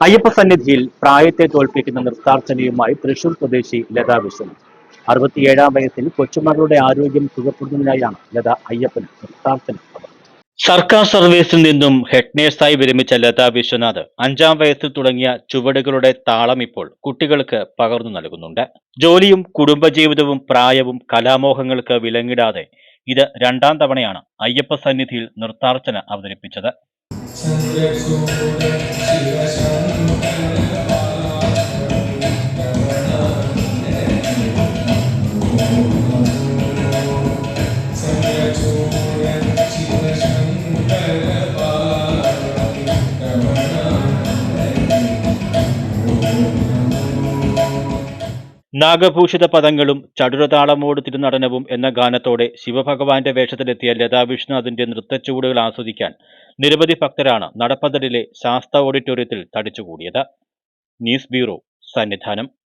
അയ്യപ്പ സന്നിധിയിൽ പ്രായത്തെ തോൽപ്പിക്കുന്ന നൃത്താർച്ചനയുമായി തൃശൂർ സ്വദേശി ലത വിശ്വനാഥ് അറുപത്തിയേഴാം വയസ്സിൽ കൊച്ചുമകളുടെ ആരോഗ്യം സുഖപ്പെടുന്നതിനായാണ് ലത അയ്യപ്പൻ നൃത്താർച്ചന. സർക്കാർ സർവീസിൽ നിന്നും ഹെഡ് നേഴ്സായി വിരമിച്ച ലത വിശ്വനാഥ് അഞ്ചാം വയസ്സിൽ തുടങ്ങിയ ചുവടുകളുടെ താളം ഇപ്പോൾ കുട്ടികൾക്ക് പകർന്നു നൽകുന്നുണ്ട്. ജോലിയും കുടുംബജീവിതവും പ്രായവും കലാമോഹങ്ങൾക്ക് വിലങ്ങിടാതെ ഇത് രണ്ടാം തവണയാണ് അയ്യപ്പ സന്നിധിയിൽ നൃത്താർച്ചന അവതരിപ്പിച്ചത്. നാഗഭൂഷിത പദങ്ങളും ചടുരതാളമോട് തിരുനടനവും എന്ന ഗാനത്തോടെ ശിവഭഗവാന്റെ വേഷത്തിലെത്തിയ ലതാ വിഷ്ണുനാഥിന്റെ നൃത്തച്ചുവടുകൾ ആസ്വദിക്കാൻ നിരവധി ഭക്തരാണ് നടപ്പന്തലിലെ ശാസ്ത ഓഡിറ്റോറിയത്തിൽ തടിച്ചുകൂടിയത്. News bureau Sannidhanam.